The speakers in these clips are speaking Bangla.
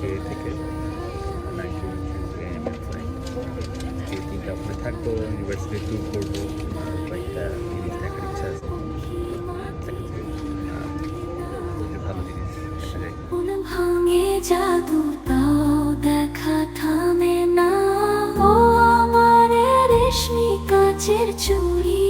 থ্রি থেকে নাইনটিন তিনটা ওখানে থাকব ইউনিভার্সিটি করব কয়েকটা জিনিস দেখার ইচ্ছা আছে। ভাঙে জাদু তাও দেখা থামে না। ও আমার রেশমি কাচের চুড়ি।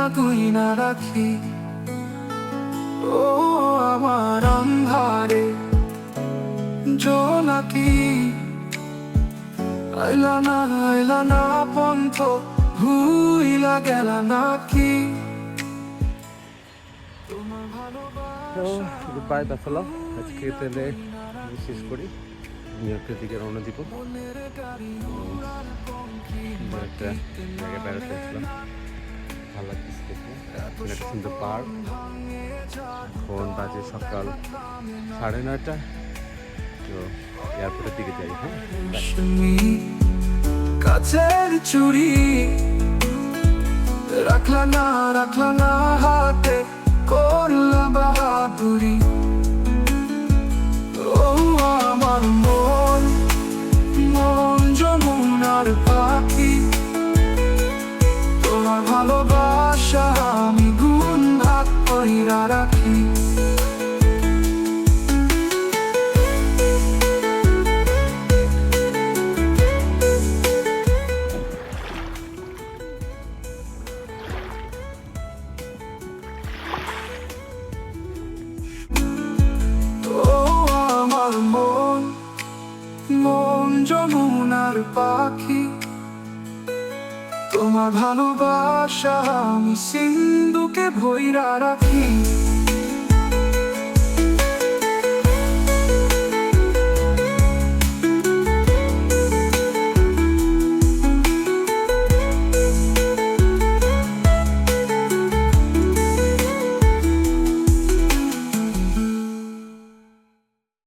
গুইনা গুইনা রাখি। ও আমার অন্ধারে জোনাকি। আইলা না আইলা না পন্থ ভুইলা গেলা নাকি। তো গুড বাই ব্যাফেলো আজকে তাহলে শেষ করি। নিউ ইয়র্কের দিকে রওনা দিব। একটা জায়গায় বেড়াতে আসলাম ভালো লাগতেছে দেখে একটা সুন্দর পার্ক। এখন বাজে সকাল সাড়ে নয়টা। তো এয়ারপোর্টের দিকে যাই হ্যাঁ? কাছের চুড়ি। রাখলা না রাখলা না হাতে করলা বাহাদুরি। ও আমার মন মন যমুনার পাখি। তোমার ভালোবাসা কইরা রাখি মন মন যমুনার পাখি তোমার ভালোবাসা আমি সিন্ধুকে ভৈরা রাখি।